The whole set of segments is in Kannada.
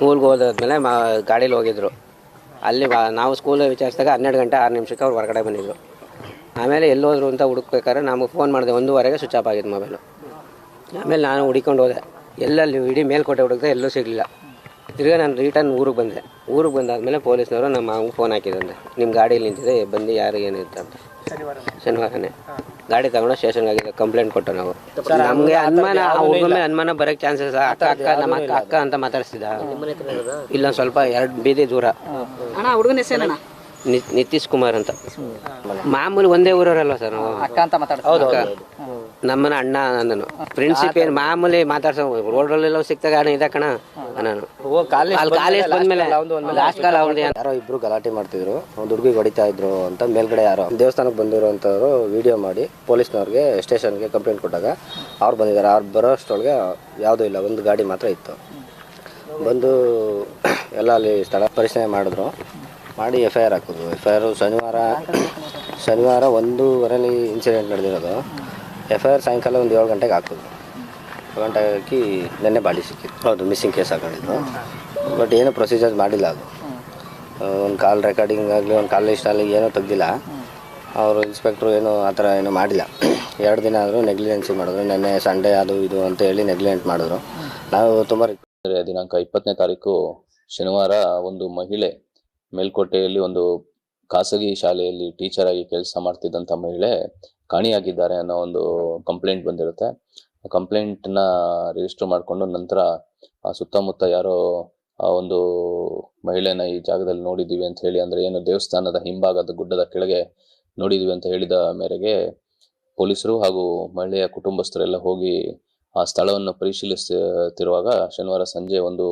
ಸ್ಕೂಲ್ಗೆ ಹೋದಾದ್ಮೇಲೆ ಮಾ ಗಾಡೀಲಿ ಹೋಗಿದ್ರು. ಅಲ್ಲಿ ನಾವು ಸ್ಕೂಲ್ ವಿಚಾರಿಸಿದಾಗ ಹನ್ನೆರಡು ಗಂಟೆ ಆರು ನಿಮಿಷಕ್ಕೆ ಅವ್ರು ಹೊರಗಡೆ ಬಂದಿದ್ರು. ಆಮೇಲೆ ಎಲ್ಲೋದ್ರು ಅಂತ ಹುಡುಕ್ಬೇಕಾದ್ರೆ ನಮಗೆ ಫೋನ್ ಮಾಡಿದೆ, ಒಂದೂವರೆಗೆ ಸ್ವಿಚ್ ಆಫ್ ಆಗಿದ್ದು ಮೊಬೈಲು ಆಮೇಲೆ ನಾನು ಹುಡಿಕೊಂಡು ಹೋದೆ. ಎಲ್ಲಲ್ಲಿ ಇಡೀ ಮೇಲ್ಕೋಟೆ ಹುಡುಕಿದೆ ಎಲ್ಲೂ ಸಿಗಲಿಲ್ಲ. ತಿರ್ಗಾ ನಾನು ರಿಟರ್ನ್ ಊರಿಗೆ ಬಂದೆ. ಊರಿಗೆ ಬಂದಾದಮೇಲೆ ಪೊಲೀಸ್ನವರು ನಮ್ಮ ಫೋನ್ ಹಾಕಿದಂತೆ ನಿಮ್ಮ ಗಾಡಿಯಲ್ಲಿ ನಿಂತಿದೆ, ಬಂದು ಯಾರು ಏನು ಅಂತ. ಶನಿವಾರನೇ. ಗಾಡಿ ತಗೊಂಡು ಸ್ಟೇಷನ್ಗೆ ಆಗಿದೆ ಕಂಪ್ಲೇಂಟ್ ಕೊಟ್ಟ ನಾವು. ನಮಗೆ ಅನುಮಾನ ಅನುಮಾನ ಬರೋಕ್ಕೆ ಚಾನ್ಸಸ್ ಅಕ್ಕ ಅಕ್ಕ ನಮ್ಮ ಅಕ್ಕ ಅಕ್ಕ ಅಂತ ಮಾತಾಡಿಸ್ತಿದ್ದ ಇಲ್ಲ ಸ್ವಲ್ಪ ಎರಡು ಬೀದಿ ದೂರ. ನಿತೀಶ್ ಕುಮಾರ್ ಅಂತ. ಮಾಮೂಲಿ ಒಂದೇ ಊರವರಲ್ವ ಸರ್ ನಾವು? ಅಕ್ಕ ಅಂತ ಮಾತಾಡ್ತಾರೆ ಅಕ್ಕ. ನಮ್ಮನ ಅಣ್ಣ ನಾನು ಫ್ರೆಂಡ್ಶಿಪ್ ಏನು ಮಾಮೂಲಿ ಮಾತಾಡ್ಸೋ ರೋಡಲ್ಲೆಲ್ಲ ಸಿಕ್ತಾಗ ಅಣ್ಣ ಇದೆ ಕಣ ನಾನು ಅಲ್ಲಿ ಕಾಲೇಜ್ ಬಂದ್ಮೇಲೆ ಲಾಸ್ಟ್ ಕಾಲ ಅವ್ರದ್ದು ಯಾರೋ ಇಬ್ರು ಗಲಾಟೆ ಮಾಡ್ತಿದ್ರು. ಒಂದು ಹುಡುಗಿ ಹೊಡಿತಾ ಇದ್ರು ಅಂತ ಮೇಲ್ಗಡೆ ಯಾರೋ. ದೇವಸ್ಥಾನಕ್ಕೆ ಬಂದಿರೋಂಥವ್ರು ವಿಡಿಯೋ ಮಾಡಿ ಪೊಲೀಸ್ನವ್ರಿಗೆ ಸ್ಟೇಷನ್ಗೆ ಕಂಪ್ಲೇಂಟ್ ಕೊಟ್ಟಾಗ ಅವ್ರು ಬಂದಿದ್ದಾರೆ. ಅವ್ರು ಬರೋ ಅಷ್ಟೊಳಗೆ ಯಾವುದೂ ಇಲ್ಲ. ಒಂದು ಗಾಡಿ ಮಾತ್ರ ಇತ್ತು. ಬಂದು ಎಲ್ಲ ಅಲ್ಲಿ ಸ್ಥಳ ಪರಿಶೀಲನೆ ಮಾಡಿದ್ರು. ಮಾಡಿ ಎಫ್ ಐ ಆರ್ ಹಾಕಿದ್ರು ಎಫ್ ಐ ಆರು ಶನಿವಾರ ಶನಿವಾರ ಒಂದೂವರೆಲಿ ಇನ್ಸಿಡೆಂಟ್ ನಡೆದಿರೋದು. ಎಫ್ ಐ ಆರ್ ಸಾಯಂಕಾಲ ಒಂದು ಏಳು ಗಂಟೆಗೆ ಹಾಕಿದ್ರು ಏಳು ಗಂಟೆಗೆ ಹಾಕಿ ನೆನ್ನೆ ಬಾಡಿ ಸಿಕ್ಕಿತ್ತು. ಹೌದು ಮಿಸ್ಸಿಂಗ್ ಕೇಸ್ ಹಾಕೊಂಡಿದ್ದು ಬಟ್ ಏನೂ ಪ್ರೊಸೀಜರ್ ಮಾಡಿಲ್ಲ ಅದು. ಒಂದು ಕಾಲ್ ರೆಕಾರ್ಡಿಂಗ್ ಆಗಲಿ, ಒಂದು ಕಾಲ್ ಲಿಸ್ಟ್ ಆಗಲಿ ಏನೂ ತೆಗ್ದಿಲ್ಲ. ಅವರು ಇನ್ಸ್ಪೆಕ್ಟ್ರು ಏನು ಆ ಥರ ಏನೂ ಮಾಡಿಲ್ಲ. ಎರಡು ದಿನ ಆದರೂ ನೆಗ್ಲಿಜೆನ್ಸಿ ಮಾಡಿದ್ರು. ನೆನ್ನೆ ಸಂಡೇ ಅದು ಇದು ಅಂತ ಹೇಳಿ ನೆಗ್ಲಿಜೆಂಟ್ ಮಾಡಿದ್ರು. ನಾವು ತುಂಬ ದಿನಾಂಕ ಇಪ್ಪತ್ತನೇ ತಾರೀಕು ಶನಿವಾರ ಒಂದು ಮಹಿಳೆ ಮೇಲ್ಕೋಟೆಯಲ್ಲಿ ಒಂದು ಖಾಸಗಿ ಶಾಲೆಯಲ್ಲಿ ಟೀಚರ್ ಆಗಿ ಕೆಲಸ ಮಾಡ್ತಿದ್ದಂಥ ಮಹಿಳೆ ಕಾಣಿಯಾಗಿದ್ದಾರೆ ಅನ್ನೋ ಒಂದು ಕಂಪ್ಲೇಂಟ್ ಬಂದಿರುತ್ತೆ. ಆ ಕಂಪ್ಲೇಂಟ್ನ ರಿಜಿಸ್ಟರ್ ಮಾಡಿಕೊಂಡು ನಂತರ ಸುತ್ತಮುತ್ತ ಯಾರೋ, ಆ ಒಂದು ಮಹಿಳೆನ ಈ ಜಾಗದಲ್ಲಿ ನೋಡಿದ್ದೀವಿ ಅಂತ ಹೇಳಿ, ಅಂದ್ರೆ ಏನು ದೇವಸ್ಥಾನದ ಹಿಂಭಾಗದ ಗುಡ್ಡದ ಕೆಳಗೆ ನೋಡಿದೀವಿ ಅಂತ ಹೇಳಿದ ಮೇರೆಗೆ ಪೊಲೀಸರು ಹಾಗೂ ಮಹಿಳೆಯ ಕುಟುಂಬಸ್ಥರೆಲ್ಲ ಹೋಗಿ ಆ ಸ್ಥಳವನ್ನು ಪರಿಶೀಲಿಸುತ್ತಿರುವಾಗ ಶನಿವಾರ ಸಂಜೆ ಒಂದು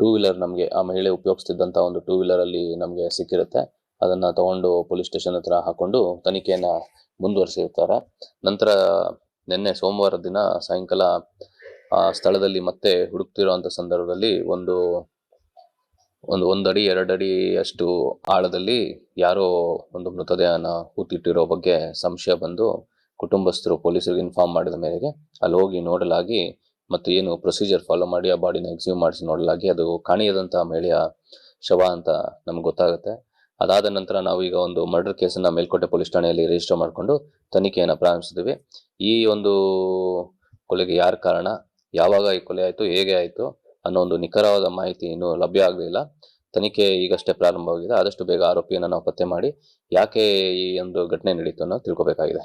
ಟೂ ವೀಲರ್ ನಮಗೆ, ಆ ಮಹಿಳೆ ಉಪಯೋಗಿಸ್ತಿದ್ದಂಥ ಒಂದು ಟೂ ವೀಲರ್ ಅಲ್ಲಿ ನಮಗೆ ಸಿಕ್ಕಿರುತ್ತೆ. ಅದನ್ನ ತಗೊಂಡು ಪೊಲೀಸ್ ಸ್ಟೇಷನ್ ಹತ್ರ ಹಾಕೊಂಡು ತನಿಖೆಯನ್ನ ಮುಂದುವರಿಸಿರ್ತಾರೆ. ನಂತರ ನಿನ್ನೆ ಸೋಮವಾರ ದಿನ ಸಾಯಂಕಾಲ ಆ ಸ್ಥಳದಲ್ಲಿ ಮತ್ತೆ ಹುಡುಕ್ತಿರುವಂತ ಸಂದರ್ಭದಲ್ಲಿ ಒಂದು ಒಂದು ಒಂದಡಿ, ಎರಡಡಿ ಅಷ್ಟು ಆಳದಲ್ಲಿ ಯಾರೋ ಒಂದು ಮೃತದೇಹನ ಹೂತಿಟ್ಟಿರೋ ಬಗ್ಗೆ ಸಂಶಯ ಬಂದು ಕುಟುಂಬಸ್ಥರು ಪೊಲೀಸರಿಗೆ ಇನ್ಫಾರ್ಮ್ ಮಾಡಿದ ಮೇರೆಗೆ ಅಲ್ಲಿ ಹೋಗಿ ನೋಡಲಾಗಿ ಮತ್ತು ಏನು ಪ್ರೊಸೀಜರ್ ಫಾಲೋ ಮಾಡಿ ಆ ಬಾಡಿನ ಎಕ್ಸ್ಯೂಮ್ ಮಾಡಿಸಿ ನೋಡಲಾಗಿ ಅದು ಕಾಣಿಯದಂತಹ ಮಹಿಳೆಯ ಶವ ಅಂತ ನಮ್ಗೆ ಗೊತ್ತಾಗುತ್ತೆ. ಅದಾದ ನಂತರ ನಾವು ಈಗ ಒಂದು ಮರ್ಡರ್ ಕೇಸನ್ನ ಮೇಲ್ಕೋಟೆ ಪೊಲೀಸ್ ಠಾಣೆಯಲ್ಲಿ ರಿಜಿಸ್ಟರ್ ಮಾಡಿಕೊಂಡು ತನಿಖೆಯನ್ನು ಪ್ರಾರಂಭಿಸಿದ್ವಿ. ಈ ಒಂದು ಕೊಲೆಗೆ ಯಾರ ಕಾರಣ, ಯಾವಾಗ ಈ ಕೊಲೆ ಆಯಿತು, ಹೇಗೆ ಆಯಿತು ಅನ್ನೋ ಒಂದು ನಿಖರವಾದ ಮಾಹಿತಿ ಇನ್ನೂ ಲಭ್ಯ ಆಗಲಿಲ್ಲ ತನಿಖೆ ಈಗಷ್ಟೇ ಪ್ರಾರಂಭವಾಗಿದೆ. ಆದಷ್ಟು ಬೇಗ ಆರೋಪಿಯನ್ನು ನಾವು ಪತ್ತೆ ಮಾಡಿ ಯಾಕೆ ಈ ಒಂದು ಘಟನೆ ನಡೀತು ಅನ್ನೋ ತಿಳ್ಕೊಬೇಕಾಗಿದೆ.